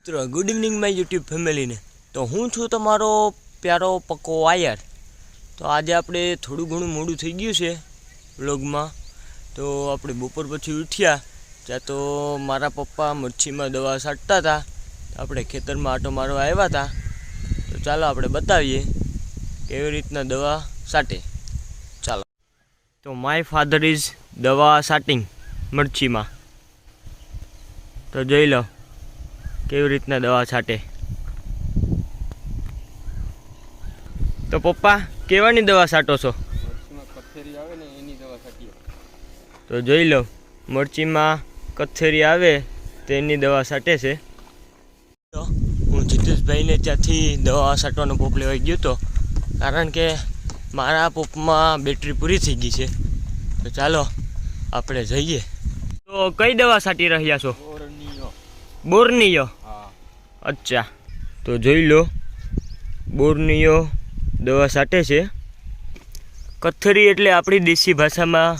મિત્રો good evening my YouTube ફેમિલીને તો હું છું તમારો પ્યારો પક્કો આયર. તો આજે આપણે થોડું ઘણું મોડું થઈ ગયું છે વ્લોગમાં. તો આપણે બપોર પછી ઉઠ્યા, ત્યાં તો મારા પપ્પા મચ્છીમાં દવા છાંટતા હતા. આપણે ખેતરમાં આટો મારવા આવ્યા હતા. તો ચાલો આપણે બતાવીએ કેવી રીતના દવા છાંટે ચાલો. તો માય ફાધર ઇઝ દવા છાંટિંગ મરચીમાં તો જોઈ લો. કેવી રીતના દવા છાંટે? તો પપ્પા કેવાની દવા છાંટો છો? તો જોઈ લો મરચીમાં કથેરી આવે તેની દવા છાંટે છે. તો હું જીતેશભાઈને ત્યાંથી દવા છાંટવાનો પોપ લેવાઈ ગયો હતો કારણ કે મારા પોપમાં બેટરી પૂરી થઈ ગઈ છે. તો ચાલો આપણે જઈએ. તો કઈ દવા છાંટી રહ્યા છો? બોરનીયો બોરનીયો અચ્છા. તો જોઈ લો બોરનીઓ દવા સાટે છે. કથરી એટલે આપણી દેશી ભાષામાં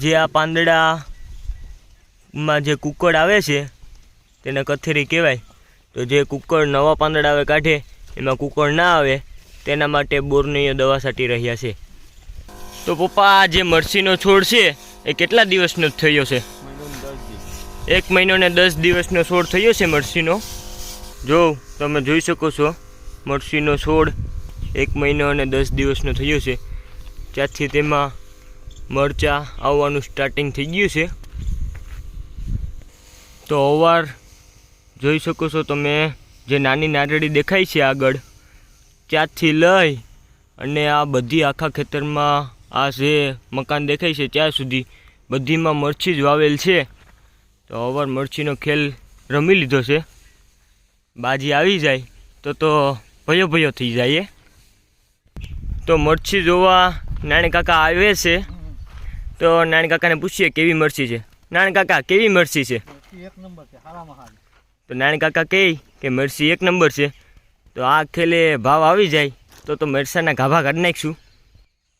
જે આ પાંદડામાં જે કુકડ આવે છે તેને કથરી કહેવાય. તો જે કુકડ નવા પાંદડા આવે કાઢે એમાં કુકડ ના આવે તેના માટે બોરનીઓ દવા સાટી રહ્યા છે. તો પપ્પા આ જે મરસીનો છોડ છે એ કેટલા દિવસનો થયો છે? એક મહિનો ને દસ દિવસનો છોડ થયો છે મરસીનો? જો, તમે જોઈ શકો છો, મરસીનો છોડ એક મહિનો અને દસ દિવસનો થયો છે. ત્યાંથી તેમાં મરચાં આવવાનું સ્ટાર્ટિંગ થઈ ગયું છે. તો અવાર જોઈ શકો છો તમે, જે નાની નારળી દેખાય છે આગળ, ત્યાંથી લઈ અને આ બધી આખા ખેતરમાં આ જે મકાન દેખાય છે ત્યાં સુધી બધીમાં મરચી જ વાવેલ છે. તો અવાર મરચીનો ખેલ રમી લીધો છે. બાજી આવી જાય તો તો ભયો ભયો થઈ જાય. તો મરચી જોવા નાની કાકા આવે છે. તો નાની કાકાને પૂછીએ કેવી મરચી છે. નાની કાકા કેવી મરચી છે? એક નંબર છે તો નાની કાકા કહે કે મરચી એક નંબર છે. તો આ ખેલે ભાવ આવી જાય તો તો મરસાના ગાભા કાઢી નાખીશું.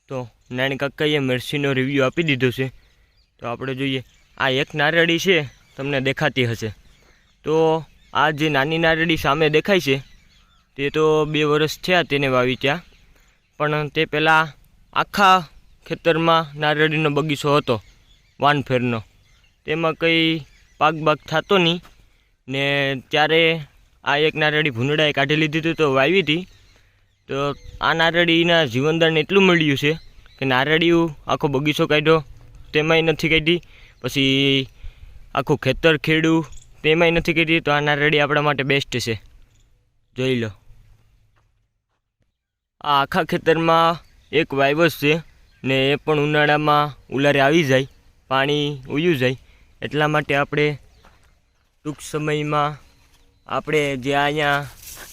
તો નાની કાકાએ મરસીનો રિવ્યૂ આપી દીધો છે. તો આપણે જોઈએ આ એક નારળી છે તમને દેખાતી હશે. તો આ જે નાની નારડી સામે દેખાય છે, તે તો બે વર્ષ થયા તેને વાવી ત્યાં. પણ તે પહેલાં આખા ખેતરમાં નારળીનો બગીચો હતો, વાનફેરનો. તેમાં કંઈ પાક બાગ થતો નહીં. ને ત્યારે આ એક નારળી ભૂંડડાએ કાઢી લીધી હતી તો વાવી હતી. તો આ નારળીના જીવનદાન એટલું મળ્યું છે કે નારળીઓ આખો બગીચો કાઢ્યો, તેમાંય નથી કાઢી. પછી આખું ખેતર ખેડ્યું તેમાંય નથી કરી તો આ નારળી આપણા માટે બેસ્ટ છે. જોઈ લો. આ આખા ખેતરમાં એક વાયવસ છે ને એ પણ ઉનાળામાં ઉલારે આવી જાય, પાણી ઉયું જાય. એટલા માટે આપણે ટૂંક સમયમાં આપણે જે અહીંયા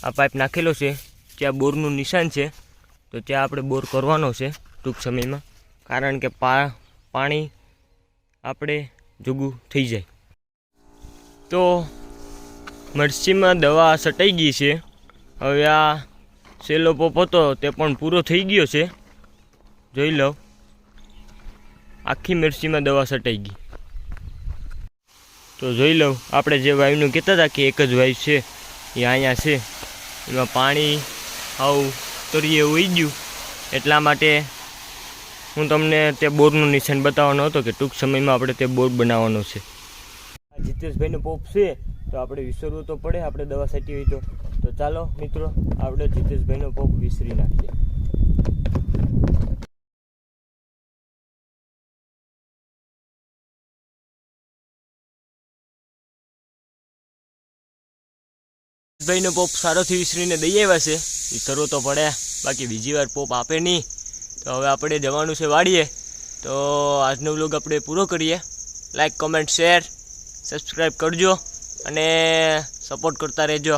આ પાઇપ નાખેલો છે, ત્યાં બોરનું નિશાન છે, તો ત્યાં આપણે બોર કરવાનો છે ટૂંક સમયમાં. કારણ કે પા, પાણી આપણે જોગું થઈ જાય. તો મરચીમાં દવા સટાઈ ગઈ છે. હવે આ સેલો પોપ હતો તે પણ પૂરો થઈ ગયો છે. જોઈ લો આખી મિરચીમાં દવા સટાઈ ગઈ. તો જોઈ લઉં, આપણે જે વાયુનું કહેતા હતા કે એક જ વાયુ છે, એ અહીંયા છે. એમાં પાણી આવું તરીએ ઉઈ ગયું. એટલા માટે હું તમને તે બોરનું નિશાન બતાવવાનો હતો કે ટૂંક સમયમાં આપણે તે બોર બનાવવાનો છે. જીતેશભાઈનો પોપ છે, તો આપણે વિસરવું તો પડે, આપણે દવા છાંટી હોય તો. તો ચાલો મિત્રો, આપણે જીતેશભાઈનો પોપ વિસરી નાખીએ. ભાઈનો પોપ સારોથી વિસરીને દઈ આવ્યા છે. વિસરવો તો પડે, બાકી બીજી વાર પોપ આપે નહીં. તો હવે આપણે જવાનું છે વાડીએ. તો આજનો વ્લોગ આપણે પૂરો કરીએ. Like, comment, share. સબસ્ક્રાઈબ કરજો અને સપોર્ટ કરતા રહેજો.